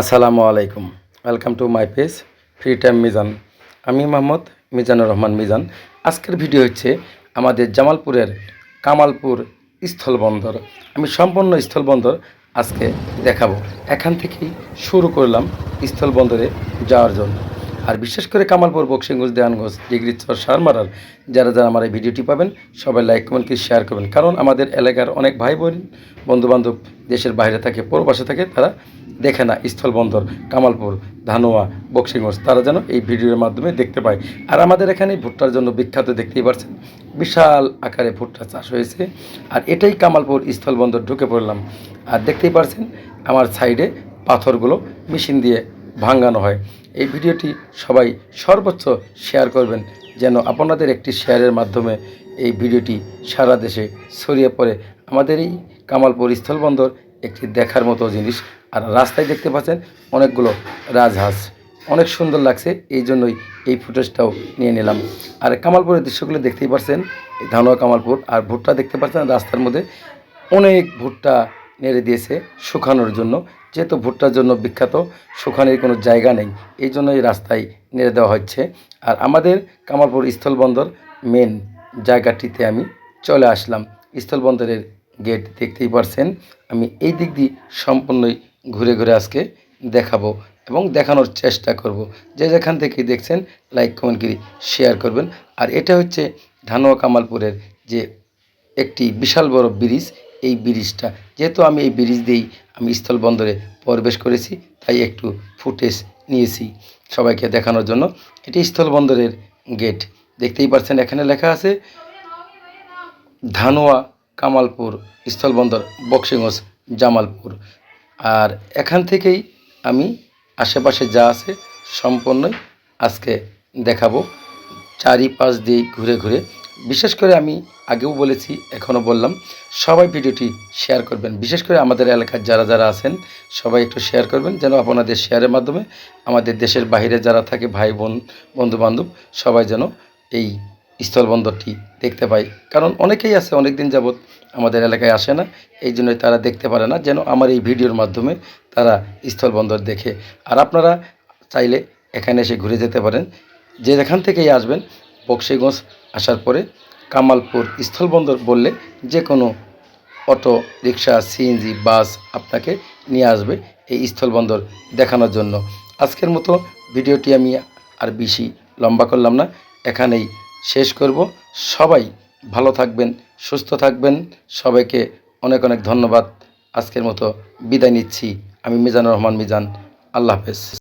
আসসালামু আলাইকুম। Welcome to my page free time Mizan আমি মোহাম্মদ মিজানুর রহমান মিজান। আজকের ভিডিও হচ্ছে আমাদের জামালপুরের কামালপুর স্থলবন্দর। আমি সম্পূর্ণ স্থলবন্দর আজকে দেখাবো। এখান থেকেই শুরু করলাম স্থলবন্দরে যাওয়ার জন্য। আর বিশেষ করে কামালপুর বক্সিংগঞ্জ দেয়ানগঞ্জ ডিগ্রি চর সারমারার যারা যারা আমার এই ভিডিওটি পাবেন, সবাই লাইক কমেন্ট করে শেয়ার করবেন। কারণ আমাদের এলাকার অনেক ভাই বোন বন্ধুবান্ধব দেশের বাইরে থাকে, পরবাসে থাকে, তারা দেখে না স্থলবন্দর, কামালপুর, ধানোয়া, বক্সিংগঞ্জ, তারা যেন এই ভিডিওর মাধ্যমে দেখতে পায়। আর আমাদের এখানে ভুট্টার জন্য বিখ্যাত, দেখতেই পারছেন, বিশাল আকারে ভুট্টা চাষ হয়েছে। আর এটাই কামালপুর স্থলবন্দর ঢুকে পড়লাম। আর দেখতেই পারছেন, আমার সাইডে পাথরগুলো মেশিন দিয়ে ভাঙানো হয়। এই ভিডিওটি সবাই সর্বোচ্চ শেয়ার করবেন যেন আপনাদের একটি শেয়ারের মাধ্যমে এই ভিডিওটি সারা দেশে ছড়িয়ে পড়ে। আমাদের এই কামালপুর স্থলবন্দর একটি দেখার মতো জিনিস। আর রাস্তায় দেখতে পাচ্ছেন অনেকগুলো রাজহাঁস। অনেক সুন্দর লাগছে, এই জন্যই এই ফুটেজটাও নিয়ে নিলাম। আর কামালপুরের দৃশ্যগুলো দেখতেই পাচ্ছেন ধানোয়া কামালপুর। আর ভুট্টা দেখতে পাচ্ছেন, রাস্তার মধ্যে অনেক ভুট্টা নেড়ে দিয়েছে শুকানোর জন্য। যেহেতু ভুট্টার জন্য বিখ্যাত, শুকানোর কোনো জায়গা নেই, এই জন্য এই রাস্তায় নেড়ে দেওয়া হচ্ছে। আর আমাদের কামালপুর স্থলবন্দর মেন জায়গাটিতে আমি চলে আসলাম। স্থলবন্দরের গেট দেখতেই পারছেন, আমি এই দিক দিয়ে সম্পূর্ণই ঘুরে ঘুরে আজকে দেখাবো এবং দেখানোর চেষ্টা করব। যে যেখান থেকে দেখছেন লাইক কমেন্ট করে শেয়ার করবেন। আর এটা হচ্ছে ধানোয়া কামালপুরের যে একটি বিশাল বড় ব্রিজ এই ব্রিজটা। যেহেতু আমি এই ব্রিজ দিয়েই আমি স্থলবন্দরে প্রবেশ করেছি, তাই একটু ফুটেজ নিয়েছি সবাইকে দেখানোর জন্য। এটি স্থলবন্দরের গেট। দেখতেই পাচ্ছেন এখানে লেখা আছে, ধানোয়া কামালপুর স্থলবন্দর বক্সিংস জামালপুর। আর এখান থেকেই আমি আশেপাশে যা আছে সম্পূর্ণই আজকে দেখাবো। চারিপাশ দিয়ে ঘুরে ঘুরে। বিশেষ করে আমি আগেও বলেছি, এখনও বললাম, সবাই ভিডিওটি শেয়ার করবেন। বিশেষ করে আমাদের এলাকার যারা যারা আছেন, সবাই একটু শেয়ার করবেন যেন আপনাদের শেয়ারের মাধ্যমে আমাদের দেশের বাইরে যারা থাকে, ভাই বোন, বন্ধুবান্ধব, সবাই যেন এই স্থলবন্দরটি দেখতে পাই কারণ অনেকেই আছে অনেক দিন যাবৎ আমাদের এলাকায় আসে না, এই জন্যই তারা দেখতে পারে না যেন আমার এই ভিডিওর মাধ্যমে তারা স্থলবন্দর দেখে। আর আপনারা চাইলে এখানে এসে ঘুরে যেতে পারেন। যে যেখান থেকেই আসবেন, বক্সিগঞ্জ আসার পরে কামালপুর স্থলবন্দর বললে যে কোনো অটো, রিক্সা সিএনজি বাস আপনাকে নিয়ে আসবে এই স্থলবন্দর দেখানোর জন্য। আজকের মতো ভিডিওটি আমি আর বেশি লম্বা করলাম না, এখানেই শেষ করব। সবাই ভালো থাকবেন, সুস্থ থাকবেন। সবাইকে অনেক অনেক ধন্যবাদ। আজকের মতো বিদায় নিচ্ছি। আমি মিজানুর রহমান মিজান। আল্লাহ হাফেজ।